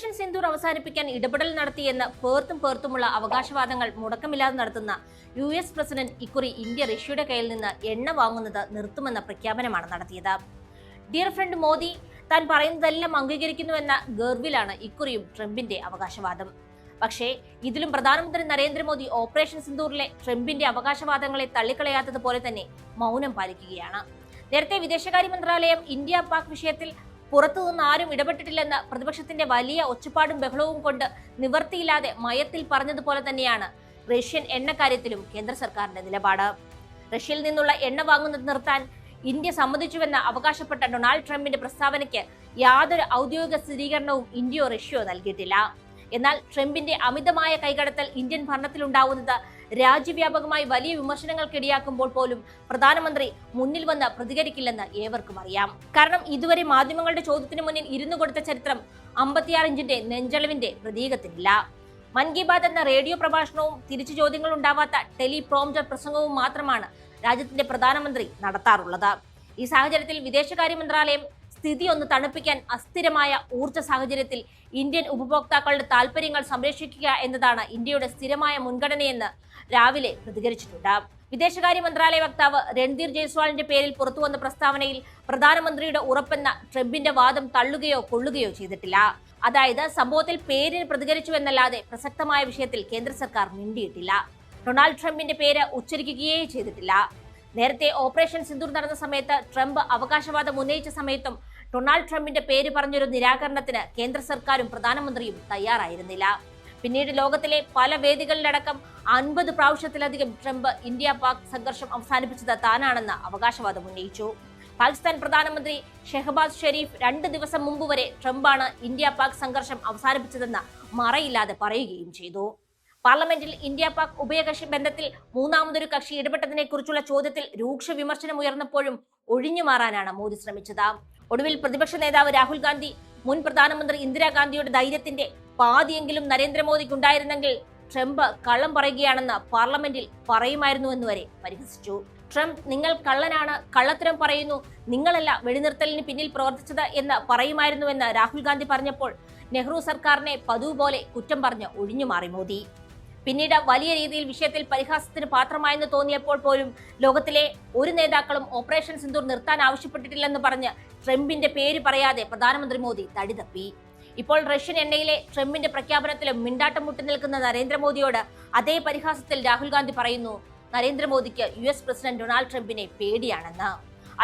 Operation Sindoor അവസാനിപ്പിക്കാൻ ഇടപെടൽ നടത്തിയെന്ന് പേർത്തും പേർത്തുമുള്ള അവകാശവാദങ്ങൾ മുടക്കമില്ലാതെ നടത്തുന്ന യു എസ് പ്രസിഡന്റ് ഇക്കുറി ഇന്ത്യ റഷ്യയുടെ കയ്യിൽ നിന്ന് എണ്ണ വാങ്ങുന്നത് നിർത്തുമെന്ന പ്രഖ്യാപനമാണ് നടത്തിയത്. ഡിയർ ഫ്രണ്ട് മോദി താൻ പറയുന്നതെല്ലാം അംഗീകരിക്കുന്നുവെന്ന ഗർവിലാണ് ഇക്കുറിയും ട്രംപിന്റെ അവകാശവാദം. പക്ഷേ ഇതിലും പ്രധാനമന്ത്രി നരേന്ദ്രമോദി ഓപ്പറേഷൻ സിന്ദൂറിലെ ട്രംപിന്റെ അവകാശവാദങ്ങളെ തള്ളിക്കളയാത്തതുപോലെ തന്നെ മൗനം പാലിക്കുകയാണ്. നേരത്തെ വിദേശകാര്യ മന്ത്രാലയം ഇന്ത്യ പാക് വിഷയത്തിൽ പുറത്തുനിന്ന് ആരും ഇടപെട്ടിട്ടില്ലെന്ന് പ്രതിപക്ഷത്തിന്റെ വലിയ ഒച്ചപ്പാടും ബഹളവും കൊണ്ട് നിവർത്തിയില്ലാതെ മയത്തിൽ പറഞ്ഞതുപോലെ തന്നെയാണ് റഷ്യൻ എണ്ണക്കാര്യത്തിലും കേന്ദ്ര സർക്കാരിന്റെ നിലപാട്. റഷ്യയിൽ നിന്നുള്ള എണ്ണ വാങ്ങുന്നത് നിർത്താൻ ഇന്ത്യ സമ്മതിച്ചുവെന്ന് അവകാശപ്പെട്ട ഡൊണാൾഡ് ട്രംപിന്റെ പ്രസ്താവനയ്ക്ക് യാതൊരു ഔദ്യോഗിക സ്ഥിരീകരണവും ഇന്ത്യയോ റഷ്യയോ നൽകിയിട്ടില്ല. എന്നാൽ ട്രംപിന്റെ അമിതമായ കൈകടത്തൽ ഇന്ത്യൻ ഭരണത്തിലുണ്ടാവുന്നത് രാജ്യവ്യാപകമായി വലിയ വിമർശനങ്ങൾക്കിടയാക്കുമ്പോൾ പോലും പ്രധാനമന്ത്രി മുന്നിൽ വന്ന് പ്രതികരിക്കില്ലെന്ന് ഏവർക്കും അറിയാം. കാരണം ഇതുവരെ മാധ്യമങ്ങളുടെ ചോദ്യത്തിന് മുന്നിൽ ഇരുന്നു കൊടുത്ത ചരിത്രം അമ്പത്തിയാറ് ഇഞ്ചിന്റെ നെഞ്ചളവിന്റെ പ്രതീകത്തിനില്ല. മൻ കി ബാത് എന്ന റേഡിയോ പ്രഭാഷണവും തിരിച്ചു ചോദ്യങ്ങൾ ഉണ്ടാവാത്ത ടെലിപ്രോംജർ പ്രസംഗവും മാത്രമാണ് രാജ്യത്തിന്റെ പ്രധാനമന്ത്രി നടത്താറുള്ളത്. ഈ സാഹചര്യത്തിൽ വിദേശകാര്യ മന്ത്രാലയം സ്ഥിതി ഒന്ന് തണുപ്പിക്കാൻ അസ്ഥിരമായ ഊർജ സാഹചര്യത്തിൽ ഇന്ത്യൻ ഉപഭോക്താക്കളുടെ താൽപര്യങ്ങൾ സംരക്ഷിക്കുക എന്നതാണ് ഇന്ത്യയുടെ സ്ഥിരമായ മുൻഗണനയെന്ന് രാവിലെ പ്രതികരിച്ചിട്ടുണ്ട്. വിദേശകാര്യ മന്ത്രാലയ വക്താവ് രൺധീർ ജയ്സ്വാളിന്റെ പേരിൽ പുറത്തുവന്ന പ്രസ്താവനയിൽ പ്രധാനമന്ത്രിയുടെ ഉറപ്പെന്ന ട്രംപിന്റെ വാദം തള്ളുകയോ കൊള്ളുകയോ ചെയ്തിട്ടില്ല. അതായത് സംഭവത്തിൽ പേരിന് പ്രതികരിച്ചുവെന്നല്ലാതെ പ്രസക്തമായ വിഷയത്തിൽ കേന്ദ്ര സർക്കാർ മിണ്ടിയിട്ടില്ല. ഡൊണാൾഡ് ട്രംപിന്റെ പേര് ഉച്ചരിക്കുകയേ ചെയ്തിട്ടില്ല. നേരത്തെ ഓപ്പറേഷൻ സിന്ദൂർ നടന്ന സമയത്ത് ട്രംപ് അവകാശവാദം ഉന്നയിച്ച സമയത്തും ഡൊണാൾഡ് ട്രംപിന്റെ പേര് പറഞ്ഞൊരു നിരാകരണത്തിന് കേന്ദ്ര സർക്കാരും പ്രധാനമന്ത്രിയും തയ്യാറായിരുന്നില്ല. പിന്നീട് ലോകത്തിലെ പല വേദികളിലടക്കം അൻപത് പ്രാവശ്യത്തിലധികം ട്രംപ് ഇന്ത്യ പാക് സംഘർഷം അവസാനിപ്പിച്ചത് താനാണെന്ന് അവകാശവാദം ഉന്നയിച്ചു. പാകിസ്ഥാൻ പ്രധാനമന്ത്രി ഷെഹബാസ് ഷെരീഫ് രണ്ട് ദിവസം മുമ്പ് വരെ ട്രംപാണ് ഇന്ത്യ പാക് സംഘർഷം അവസാനിപ്പിച്ചതെന്ന് മറയില്ലാതെ പറയുകയും ചെയ്തു. പാർലമെന്റിൽ ഇന്ത്യ പാക് ഉഭയകക്ഷി ബന്ധത്തിൽ മൂന്നാമതൊരു കക്ഷി ഇടപെട്ടതിനെ കുറിച്ചുള്ള ചോദ്യത്തിൽ രൂക്ഷ വിമർശനം ഉയർന്നപ്പോഴും ഒഴിഞ്ഞു മാറാനാണ് മോദി ശ്രമിച്ചത്. ഒടുവിൽ പ്രതിപക്ഷ നേതാവ് രാഹുൽ ഗാന്ധി മുൻ പ്രധാനമന്ത്രി ഇന്ദിരാഗാന്ധിയുടെ ധൈര്യത്തിന്റെ പാതിയെങ്കിലും നരേന്ദ്രമോദിക്ക് ഉണ്ടായിരുന്നെങ്കിൽ ട്രംപ് കള്ളം പറയുകയാണെന്ന് പാർലമെന്റിൽ പറയുമായിരുന്നുവെന്ന് വരെ പരിഹസിച്ചു. ട്രംപ് നിങ്ങൾ കള്ളനാണ് കള്ളത്തരം പറയുന്നു നിങ്ങളല്ല വെടിനിർത്തലിന് പിന്നിൽ പ്രവർത്തിച്ചത് എന്ന് പറയുമായിരുന്നുവെന്ന് രാഹുൽ ഗാന്ധി പറഞ്ഞപ്പോൾ നെഹ്റു സർക്കാരിനെ പതിവ് പോലെ കുറ്റം പറഞ്ഞ് ഒഴിഞ്ഞു മാറി മോദി. പിന്നീട് വലിയ രീതിയിൽ വിഷയത്തിൽ പരിഹാസത്തിന് പാത്രമായെന്ന് തോന്നിയപ്പോൾ പോലും ലോകത്തിലെ ഒരു നേതാക്കളും ഓപ്പറേഷൻ സിന്ദൂർ നിർത്താൻ ആവശ്യപ്പെട്ടിട്ടില്ലെന്ന് പറഞ്ഞ് ട്രംപിന്റെ പേര് പറയാതെ പ്രധാനമന്ത്രി മോദി തടിതപ്പി. ഇപ്പോൾ റഷ്യൻ എണ്ണയിലെ ട്രംപിന്റെ പ്രഖ്യാപനത്തിലും മിണ്ടാട്ടം മുട്ടി നിൽക്കുന്ന നരേന്ദ്രമോദിയോട് അതേ പരിഹാസത്തിൽ രാഹുൽ ഗാന്ധി പറയുന്നു നരേന്ദ്രമോദിക്ക് യു എസ് പ്രസിഡന്റ് ഡൊണാൾഡ് ട്രംപിനെ പേടിയാണെന്ന്.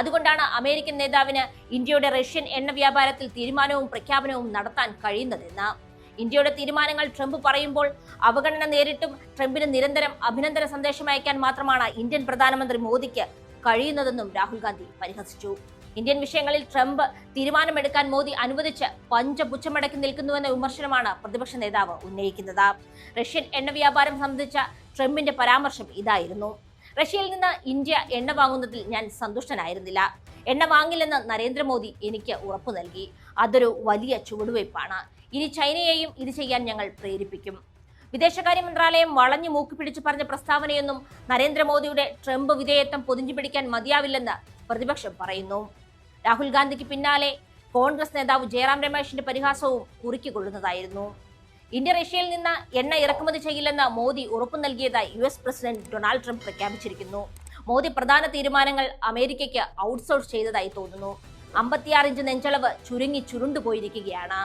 അതുകൊണ്ടാണ് അമേരിക്കൻ നേതാവിന് ഇന്ത്യയുടെ റഷ്യൻ എണ്ണ വ്യാപാരത്തിൽ തീരുമാനവും പ്രഖ്യാപനവും നടത്താൻ കഴിയുന്നതെന്ന്. ഇന്ത്യയുടെ തീരുമാനങ്ങൾ ട്രംപ് പറയുമ്പോൾ അവഗണന നേരിട്ടും ട്രംപിന് നിരന്തരം അഭിനന്ദന സന്ദേശം അയക്കാൻ മാത്രമാണ് ഇന്ത്യൻ പ്രധാനമന്ത്രി മോദിക്ക് കഴിയുന്നതെന്നും രാഹുൽ ഗാന്ധി പരിഹസിച്ചു. ഇന്ത്യൻ വിഷയങ്ങളിൽ ട്രംപ് തീരുമാനമെടുക്കാൻ മോദി അനുവദിച്ച് പഞ്ചപുച്ഛമടക്കി നിൽക്കുന്നുവെന്ന വിമർശനമാണ് പ്രതിപക്ഷ നേതാവ് ഉന്നയിക്കുന്നത്. റഷ്യൻ എണ്ണ വ്യാപാരം സംബന്ധിച്ച ട്രംപിന്റെ പരാമർശം ഇതായിരുന്നു. റഷ്യയിൽ നിന്ന് ഇന്ത്യ എണ്ണ വാങ്ങുന്നതിൽ ഞാൻ സന്തുഷ്ടനായിരുന്നില്ല. എണ്ണ വാങ്ങില്ലെന്ന് നരേന്ദ്രമോദി എനിക്ക് ഉറപ്പു നൽകി. അതൊരു വലിയ ചുവടുവയ്പ്പാണ് ഇനി ചൈനയെയും ഇത് ചെയ്യാൻ ഞങ്ങൾ പ്രേരിപ്പിക്കും. വിദേശകാര്യ മന്ത്രാലയം വളഞ്ഞു മൂക്കി പിടിച്ചു പറഞ്ഞ പ്രസ്താവനയൊന്നും നരേന്ദ്രമോദിയുടെ ട്രംപ് വിധേയത്വം പൊതിഞ്ഞു പിടിക്കാൻ മതിയാവില്ലെന്ന് പ്രതിപക്ഷം പറയുന്നു. രാഹുൽ ഗാന്ധിക്ക് പിന്നാലെ കോൺഗ്രസ് നേതാവ് ജയറാം രമേശിന്റെ പരിഹാസവും കുറുക്കിക്കൊള്ളുന്നതായിരുന്നു. ഇന്ത്യ റഷ്യയിൽ നിന്ന് എണ്ണ ഇറക്കുമതി ചെയ്യില്ലെന്ന് മോദി ഉറപ്പു നൽകിയതായി U S president Donald Trump പ്രഖ്യാപിച്ചിരിക്കുന്നു. Modi പ്രധാന തീരുമാനങ്ങൾ അമേരിക്കയ്ക്ക് ഔട്ട്സോഴ്സ് ചെയ്തതായി തോന്നുന്നു. അമ്പത്തിയാറ് ഇഞ്ച് നെഞ്ചളവ് ചുരുങ്ങി ചുരുണ്ടുപോയിരിക്കുകയാണ്.